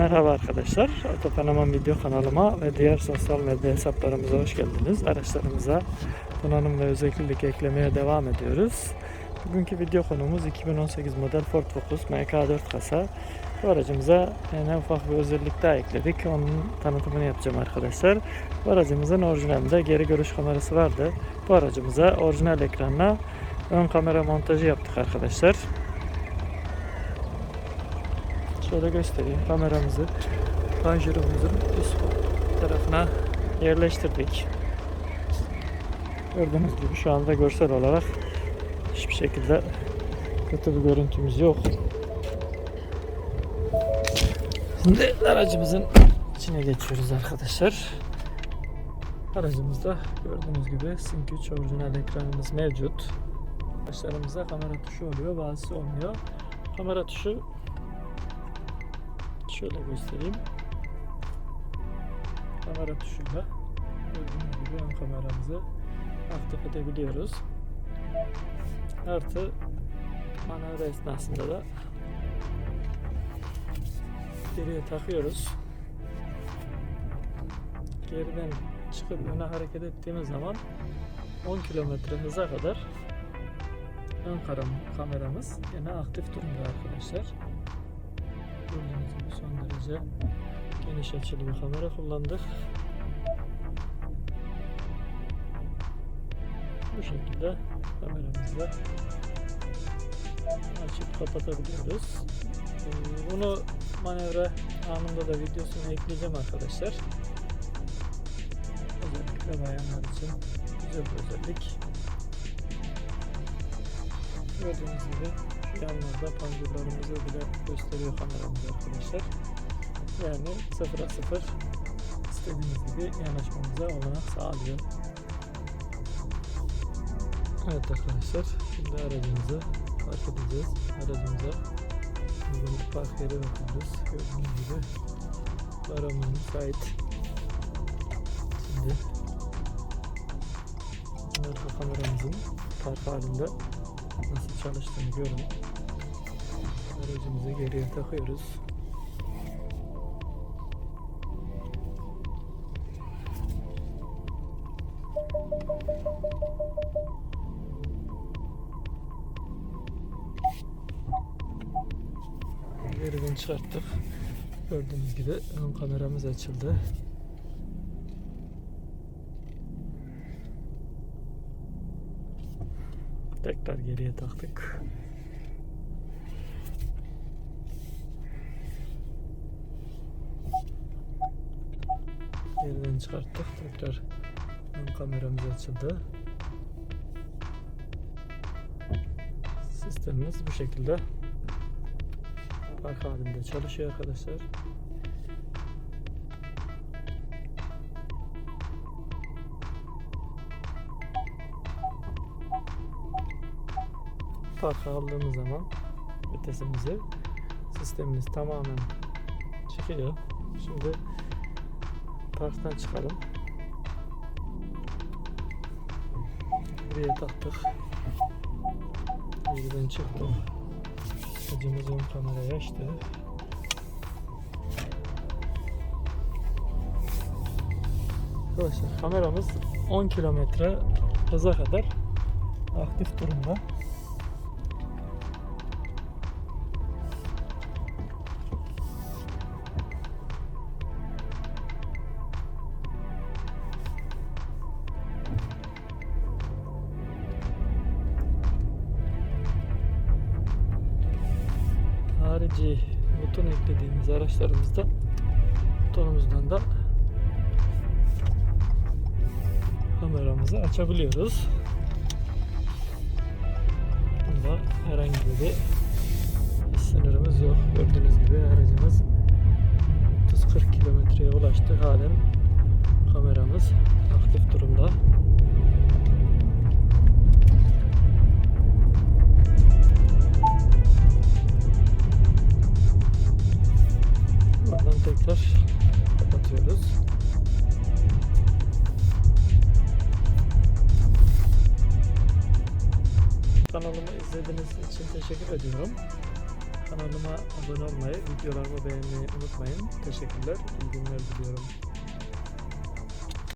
arkadaşlar. Otopanaman video kanalıma ve diğer sosyal medya hesaplarımıza hoş geldiniz. Araçlarımıza donanım ve özellik eklemeye devam ediyoruz. Bugünkü video konumuz 2018 model Ford Focus MK4 kasa. Bu aracımıza en ufak bir özellik daha ekledik. Onun tanıtımını yapacağım arkadaşlar. Bu aracımızın orijinalinde geri görüş kamerası vardı. Bu aracımıza orijinal ekranla ön kamera montajı yaptık arkadaşlar. Şöyle göstereyim kameramızı panjurumuzun üst tarafına yerleştirdik. Gördüğünüz gibi şu anda görsel olarak hiçbir şekilde kötü bir görüntümüz yok. Şimdi aracımızın içine geçiyoruz arkadaşlar. Aracımızda gördüğünüz gibi Sync 3 orijinal ekranımız mevcut. Başlarımızda kamera tuşu oluyor, bazısı olmuyor. Kamera tuşu şöyle göstereyim. Kamera tuşuyla gördüğünüz gibi ön kameramızı aktif edebiliyoruz. Artı manevra esnasında da geriye takıyoruz. Geriden çıkıp öne hareket ettiğimiz zaman 10 kilometre hıza kadar ön kameramız yine aktif durumda arkadaşlar. Gördüğünüz gibi son derece geniş açılı bir kamera kullandık. Bu şekilde kameramızla açıp kapatabiliyoruz. Bunu manevra anında da videosunu ekleyeceğim arkadaşlar. Özellikle bayanlar için güzel bir özellik. Gördüğünüz gibi şu yanlarda panjurlarımızı bile gösteriyor kameramız arkadaşlar. Yani sıfıra sıfır istediğimiz gibi yanaşmamıza olanak sağlıyor. Evet arkadaşlar şimdi aracımızı park edeceğiz. Aracımıza uygun bir park yeri bakıyoruz. Gördüğünüz gibi arama müsait. Şimdi arka kameramızın park halinde nasıl çalıştığını görün. Aracımızı geriye takıyoruz. Geriden çıkarttık. Gördüğünüz gibi ön kameramız açıldı. Tekrar geriye taktık. Geriden çıkarttık. Tekrar ön kameramız açıldı. Sistemimiz bu şekilde park halinde çalışıyor arkadaşlar. Park aldığımız zaman vitesimizi sistemimiz tamamen çıkıyor. Şimdi parktan çıkalım. Buraya taktık. Yerden çıktım. Aracımız ön kamerayı açtı. Arkadaşlar kameramız 10 kilometre hıza kadar aktif durumda. Harici buton eklediğimiz araçlarımızda butonumuzdan da kameramızı açabiliyoruz. Bunda herhangi bir sınırımız yok. Gördüğünüz gibi aracımız 30-40 kilometreye ulaştı. Halen kameramız aktif durumda. Tekrar kapatıyoruz. Kanalımı izlediğiniz için teşekkür ediyorum. Kanalıma abone olmayı, videolarımı beğenmeyi unutmayın. Teşekkürler. İyi günler diliyorum.